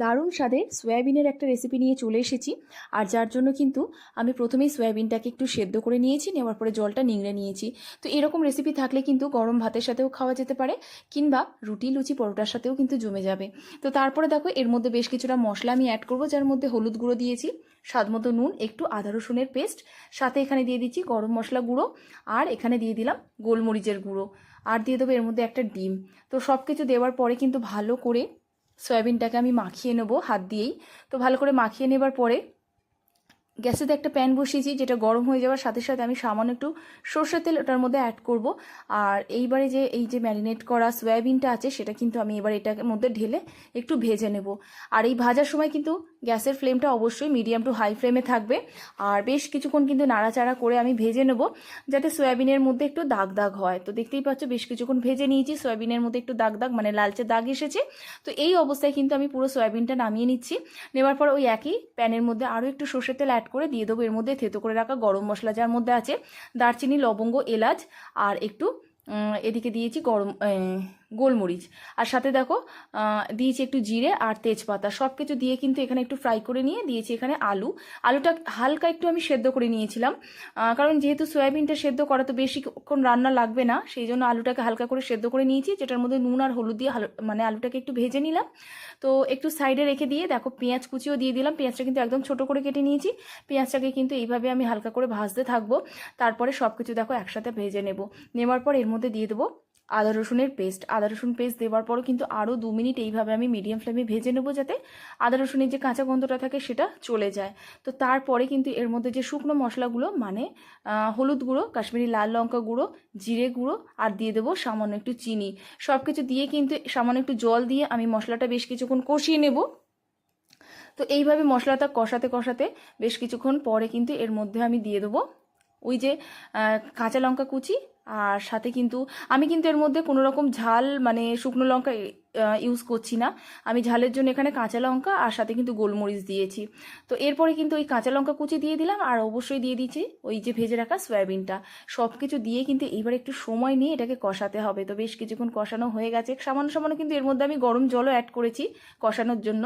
দারুণ স্বাদের সয়াবিনের একটা রেসিপি নিয়ে চলে এসেছি। আর যার জন্য কিন্তু আমি প্রথমেই সয়াবিনটাকে একটু সেদ্ধ করে নিয়েছি, নেওয়ার পরে জলটা নিংড়ে নিয়েছি। তো এরকম রেসিপি থাকলে কিন্তু গরম ভাতের সাথেও খাওয়া যেতে পারে, কিংবা রুটি, লুচি, পরোটার সাথেও কিন্তু জমে যাবে। তো তারপরে দেখো, এর মধ্যে বেশ কিছুটা মশলা আমি অ্যাড করব, যার মধ্যে হলুদ গুঁড়ো দিয়েছি, স্বাদ মতো নুন, একটু আদা রসুনের পেস্ট সাথে এখানে দিয়ে দিচ্ছি গরম মশলা গুঁড়ো, আর এখানে দিয়ে দিলাম গোলমরিচের গুঁড়ো। আর দিয়ে দেবো এর মধ্যে একটা ডিম। তো সব কিছু দেওয়ার পরে কিন্তু ভালো করে সয়াবিনটাকে আমি মাখিয়ে নেব হাত দিয়েই। তো ভালো করে মাখিয়ে নেবার পরে গ্যাসেতে একটা প্যান বসিয়েছি, যেটা গরম হয়ে যাওয়ার সাথে সাথে আমি সামান্য একটু সর্ষের তেল ওটার মধ্যে অ্যাড করব। আর এইবারে যে এই যে ম্যারিনেট করা সয়াবিনটা আছে, সেটা কিন্তু আমি এবার এটার মধ্যে ঢেলে একটু ভেজে নেব। আর এই ভাজার সময় কিন্তু গ্যাসের ফ্লেমটা অবশ্যই মিডিয়াম টু হাই ফ্লেমে থাকবে। আর বেশ কিছুক্ষণ কিন্তু নাড়াচাড়া করে আমি ভেজে নেব, যাতে সয়াবিনের মধ্যে একটু দাগ দাগ হয়। তো দেখতেই পাচ্ছ, বেশ কিছুক্ষণ ভেজে নিয়েছি, সয়াবিনের মধ্যে একটু দাগ দাগ মানে লালচে দাগ এসেছে। তো এই অবস্থায় কিন্তু আমি পুরো সয়াবিনটা নামিয়ে নিচ্ছি। নেওয়ার পর ওই একই প্যানের মধ্যে আরও একটু সর্ষের তেল অ্যাড করে দিয়ে দেবো। এর মধ্যে থেতো করে রাখা গরম মশলা যার মধ্যে আছে, দারচিনি, লবঙ্গ, এলাচ, আর একটু এদিকে দিয়েছি গরম গোলমরিচ। আর সাথে দেখো দিয়েছি একটু জিরে আর তেজপাতা। সব কিছু দিয়ে কিন্তু এখানে একটু ফ্রাই করে নিয়ে দিয়েছি এখানে আলু। আলুটা হালকা একটু আমি সেদ্ধ করে নিয়েছিলাম। কারণ যেহেতু সয়াবিনটা সেদ্ধ করা তো বেশিক্ষণ রান্না লাগবে না, সেই জন্য আলুটাকে হালকা করে সেদ্ধ করে নিয়েছি, যেটার মধ্যে নুন আর হলুদ দিয়ে মানে আলুটাকে একটু ভেজে নিলাম। তো একটু সাইডে রেখে দিয়ে দেখো, পেঁয়াজ কুচিও দিয়ে দিলাম। পেঁয়াজটা কিন্তু একদম ছোট করে কেটে নিয়েছি। পেঁয়াজটাকে কিন্তু এইভাবে আমি হালকা করে ভাজতে থাকব। তারপরে সব কিছু দেখো একসাথে ভেজে নেব। নেওয়ার পর এর মধ্যে দিয়ে দেবো আদা রসুনের পেস্ট আদা রসুন পেস্ট দেওয়ার পরও কিন্তু আরও দু মিনিট এইভাবে আমি মিডিয়াম ফ্লেমে ভেজে নেব যাতে আদা রসুনের যে কাঁচা গন্ধটা থাকে সেটা চলে যায়। তো তারপরে কিন্তু এর মধ্যে যে শুকনো মশলাগুলো মানে হলুদ গুঁড়ো, কাশ্মীরি লাল লঙ্কা গুঁড়ো, জিরে গুঁড়ো, আর দিয়ে দেবো সামান্য একটু চিনি। সব কিছু দিয়ে কিন্তু সামান্য একটু জল দিয়ে আমি মশলাটা বেশ কিছুক্ষণ কষিয়ে নেব। তো এইভাবে মশলাটা কষাতে কষাতে বেশ কিছুক্ষণ পরে কিন্তু এর মধ্যে আমি দিয়ে দেবো ওই যে কাঁচা লঙ্কা কুচি আর সাথে কিন্তু আমি কিন্তু এর মধ্যে কোনো রকম ঝাল মানে শুকনো লঙ্কা ইউজ করছি না। আমি ঝালের জন্য এখানে কাঁচা লঙ্কা আর সাথে কিন্তু গোলমরিচ দিয়েছি। তো এরপরে কিন্তু ওই কাঁচা লঙ্কা কুচি দিয়ে দিলাম আর অবশ্যই দিয়ে দিচ্ছি ওই যে ভেজে রাখা সয়াবিনটা। সব কিছু দিয়ে কিন্তু এইবার একটু সময় নিয়ে এটাকে কষাতে হবে। তো বেশ কিছুক্ষণ কষানো হয়ে গেছে। সামান্য সামান্য কিন্তু এর মধ্যে আমি গরম জলও অ্যাড করেছি কষানোর জন্য।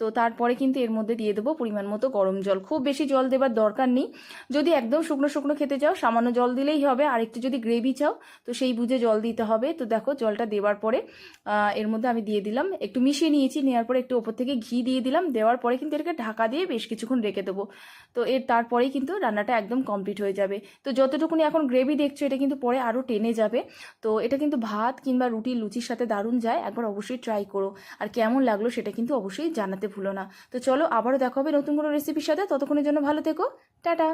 তো তারপরে কিন্তু এর মধ্যে দিয়ে দেবো পরিমাণ মতো গরম জল। খুব বেশি জল দেবার দরকার নেই। যদি একদম শুকনো শুকনো খেতে চাও, সামান্য জল দিলেই হবে। আর একটু যদি গ্রেভি চাও, তো সেই বুঝে জল দিতে হবে। তো দেখো জলটা দেওয়ার পরে এর মধ্যে আমি দিয়ে দিলাম, একটু মিশিয়ে নিয়েছি, নেওয়ার পরে একটু ওপর থেকে ঘি দিয়ে দিলাম, দেওয়ার পরে কিন্তু এটাকে ঢাকা দিয়ে বেশ কিছুক্ষণ রেখে দেবো। তো এর তারপরেই কিন্তু রান্নাটা একদম কমপ্লিট হয়ে যাবে। তো যতটুকুনি এখন গ্রেভি দেখছ, এটা কিন্তু পরে আরও টেনে যাবে। তো এটা কিন্তু ভাত কিংবা রুটি, লুচির সাথে দারুণ যায়, একবার অবশ্যই ট্রাই করো। আর কেমন লাগল সেটা কিন্তু অবশ্যই জানাতে ভুলো না। তো চলো আবারও দেখা হবে নতুন কোনো রেসিপির সাথে, ততক্ষণের জন্য ভালো থেকো, টাটা!